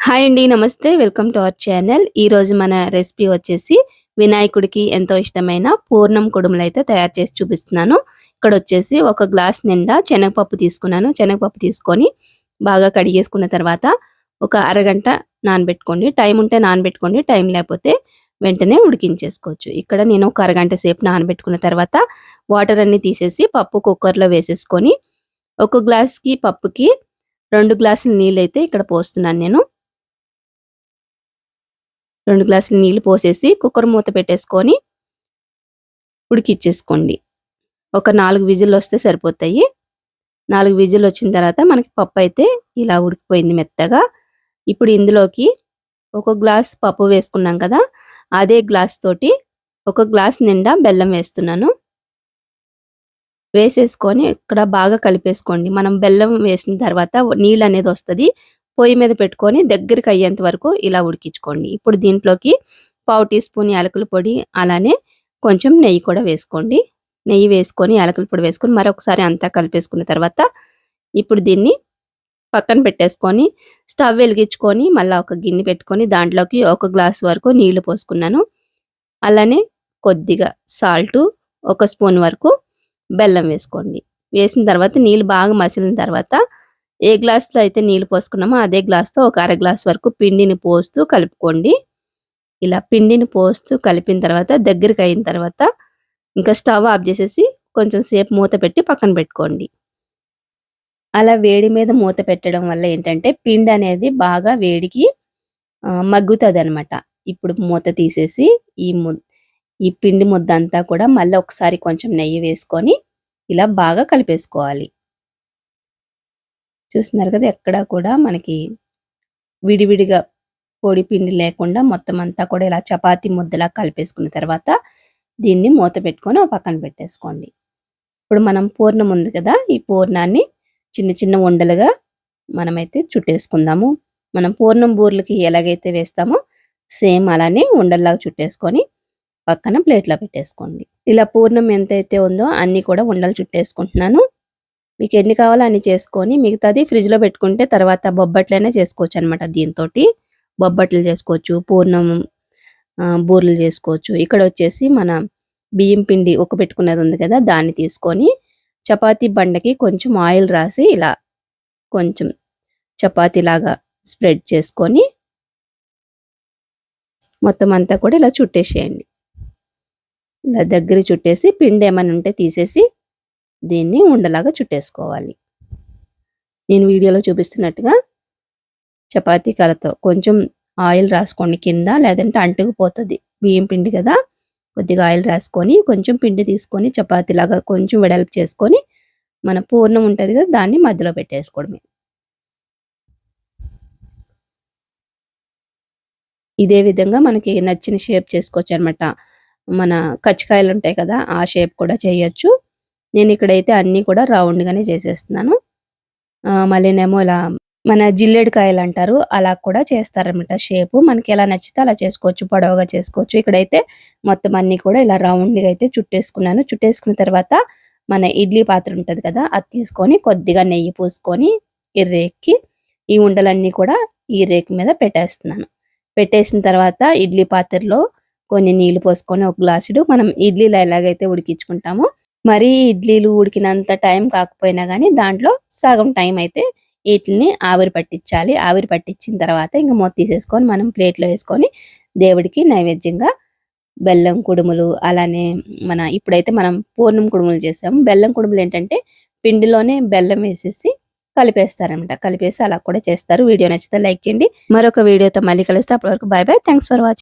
Hi అండి నమస్తే. Welcome to our channel. ఈరోజు మన రెసిపీ వచ్చేసి వినాయకుడికి ఎంతో ఇష్టమైన పూర్ణం కుడుములు అయితే తయారు చేసి చూపిస్తున్నాను. ఇక్కడ వచ్చేసి ఒక గ్లాస్ నిండా శనగపప్పు తీసుకున్నాను. శనగపప్పు తీసుకొని బాగా కడిగేసుకున్న తర్వాత ఒక అరగంట నానబెట్టుకోండి. టైం ఉంటే నానబెట్టుకోండి టైం లేకపోతే వెంటనే ఉడికించేసుకోవచ్చు. ఇక్కడ నేను ఒక అరగంట సేపు నానబెట్టుకున్న తర్వాత వాటర్ అన్ని తీసేసి పప్పు కుక్కర్లో వేసేసుకొని ఒక గ్లాస్కి పప్పుకి రెండు గ్లాసుల నీళ్ళు అయితే ఇక్కడ పోస్తున్నాను నేను. రెండు గ్లాసులు నీళ్ళు పోసేసి కుక్కర్ మూత పెట్టేసుకొని ఉడికిచ్చేసుకోండి. ఒక నాలుగు విజిల్ వస్తే సరిపోతాయి. నాలుగు విజిల్ వచ్చిన తర్వాత మనకి పప్పు అయితే ఇలా ఉడికిపోయింది మెత్తగా. ఇప్పుడు ఇందులోకి ఒక గ్లాస్ పప్పు వేసుకున్నాం కదా అదే గ్లాస్ తోటి ఒక గ్లాస్ నిండా బెల్లం వేస్తున్నాను. వేసేసుకొని ఇక్కడ బాగా కలిపేసుకోండి. మనం బెల్లం వేసిన తర్వాత నీళ్ళు అనేది వస్తుంది. పొయ్యి మీద పెట్టుకొని దగ్గరికి అయ్యేంత వరకు ఇలా ఉడికించుకోండి. ఇప్పుడు దీంట్లోకి పావు టీ స్పూన్ యాలకుల పొడి అలానే కొంచెం నెయ్యి కూడా వేసుకోండి. నెయ్యి వేసుకొని యాలకుల పొడి వేసుకొని మరొకసారి అంతా కలిపేసుకున్న తర్వాత ఇప్పుడు దీన్ని పక్కన పెట్టేసుకొని స్టవ్ వెలిగించుకొని మళ్ళీ ఒక గిన్నె పెట్టుకొని దాంట్లోకి ఒక గ్లాస్ వరకు నీళ్ళు పోసుకున్నాను. అలానే కొద్దిగా సాల్ట్ ఒక స్పూన్ వరకు బెల్లం వేసుకోండి. వేసిన తర్వాత నీళ్ళు బాగా మసిలిన తర్వాత ఏ గ్లాస్లో అయితే నీళ్ళు పోసుకున్నామో అదే గ్లాస్తో ఒక అర గ్లాస్ వరకు పిండిని పోస్తూ కలుపుకోండి. ఇలా పిండిని పోస్తూ కలిపిన తర్వాత దగ్గరికి అయిన తర్వాత ఇంకా స్టవ్ ఆఫ్ చేసేసి కొంచెం సేపు మూత పెట్టి పక్కన పెట్టుకోండి. అలా వేడి మీద మూత పెట్టడం వల్ల ఏంటంటే పిండి అనేది బాగా వేడికి మగ్గుతుంది అనమాట ఇప్పుడు మూత తీసేసి ఈ ము ఈ పిండి ముద్ద అంతా కూడా మళ్ళీ ఒకసారి కొంచెం నెయ్యి వేసుకొని ఇలా బాగా కలిపేసుకోవాలి. చూస్తున్నారు కదా ఎక్కడ కూడా మనకి విడివిడిగా పొడి పిండి లేకుండా మొత్తం అంతా కూడా ఇలా చపాతి ముద్దలా కలిపేసుకున్న తర్వాత దీన్ని మూత పెట్టుకొని ఒక పక్కన పెట్టేసుకోండి. ఇప్పుడు మనం పూర్ణం ఉంది కదా ఈ పూర్ణాన్ని చిన్న చిన్న ఉండలుగా మనమైతే చుట్టేసుకుందాము. మనం పూర్ణం బూర్లకి ఎలాగైతే వేస్తామో సేమ్ అలానే ఉండల్లాగా చుట్టేసుకొని పక్కన ప్లేట్లో పెట్టేసుకోండి. ఇలా పూర్ణం ఎంతైతే ఉందో అన్ని కూడా ఉండలు చుట్టేసుకుంటున్నాను. మీకు ఎన్ని కావాలో అన్ని చేసుకొని మిగతాది ఫ్రిడ్జ్లో పెట్టుకుంటే తర్వాత బొబ్బట్లైనా చేసుకోవచ్చు అనమాట దీంతో బొబ్బట్లు చేసుకోవచ్చు పూర్ణం బూరెలు చేసుకోవచ్చు. ఇక్కడ వచ్చేసి మన బియ్యం పిండి ఒక పెట్టుకున్నది ఉంది కదా దాన్ని తీసుకొని చపాతీ బండకి కొంచెం ఆయిల్ రాసి ఇలా కొంచెం చపాతీలాగా స్ప్రెడ్ చేసుకొని మొత్తం అంతా కూడా ఇలా చుట్టేసేయండి. ఇలా దగ్గర చుట్టేసి పిండి ఏమైనా ఉంటే తీసేసి దీన్ని ఉండలాగా చుట్టేసుకోవాలి. నేను వీడియోలో చూపిస్తున్నట్టుగా చపాతీ కలతో కొంచెం ఆయిల్ రాసుకోండి కింద లేదంటే అంటుకుపోతుంది. బియ్యం పిండి కదా కొద్దిగా ఆయిల్ రాసుకొని కొంచెం పిండి తీసుకొని చపాతీలాగా కొంచెం వెడల్పు చేసుకొని మన పూర్ణం ఉంటుంది కదా దాన్ని మధ్యలో పెట్టేసుకోవడమే. ఇదే విధంగా మనకి నచ్చిన షేప్ చేసుకోవచ్చు అనమాట మన కచ్చికాయలు ఉంటాయి కదా ఆ షేప్ కూడా చేయొచ్చు. నేను ఇక్కడైతే అన్నీ కూడా రౌండ్గానే చేసేస్తున్నాను. మళ్ళీనేమో ఇలా మన జిల్లెడు కాయలు అంటారు అలా కూడా చేస్తారనమాట షేపు. మనకి ఎలా నచ్చితే అలా చేసుకోవచ్చు పొడవుగా చేసుకోవచ్చు. ఇక్కడైతే మొత్తం అన్ని కూడా ఇలా రౌండ్గా అయితే చుట్టేసుకున్నాను. చుట్టేసుకున్న తర్వాత మన ఇడ్లీ పాత్ర ఉంటుంది కదా అది తీసుకొని కొద్దిగా నెయ్యి పూసుకొని ఈ రేక్కి ఈ ఉండలన్నీ కూడా ఈ రేక్ మీద పెట్టేస్తున్నాను. పెట్టేసిన తర్వాత ఇడ్లీ పాత్రలో కొన్ని నీళ్ళు పోసుకొని ఒక గ్లాసుడు మనం ఇడ్లీలు ఎలాగైతే ఉడికించుకుంటామో మరీ ఇడ్లీలు ఉడికినంత టైం కాకపోయినా కానీ దాంట్లో సగం టైం అయితే వీటిని ఆవిరి పట్టించాలి. ఆవిరి పట్టించిన తర్వాత ఇంకా మొత్తం తీసేసుకొని మనం ప్లేట్లో వేసుకొని దేవుడికి నైవేద్యంగా బెల్లం కుడుములు అలానే మన ఇప్పుడైతే మనం పూర్ణం కుడుములు చేసాము. బెల్లం కుడుములు ఏంటంటే పిండిలోనే బెల్లం వేసేసి కలిపేస్తారనమాట కలిపేసి అలా కూడా చేస్తారు. వీడియో నచ్చితే లైక్ చేయండి. మరొక వీడియోతో మళ్ళీ కలిస్తే. అప్పటి వరకు bye bye thanks for watching.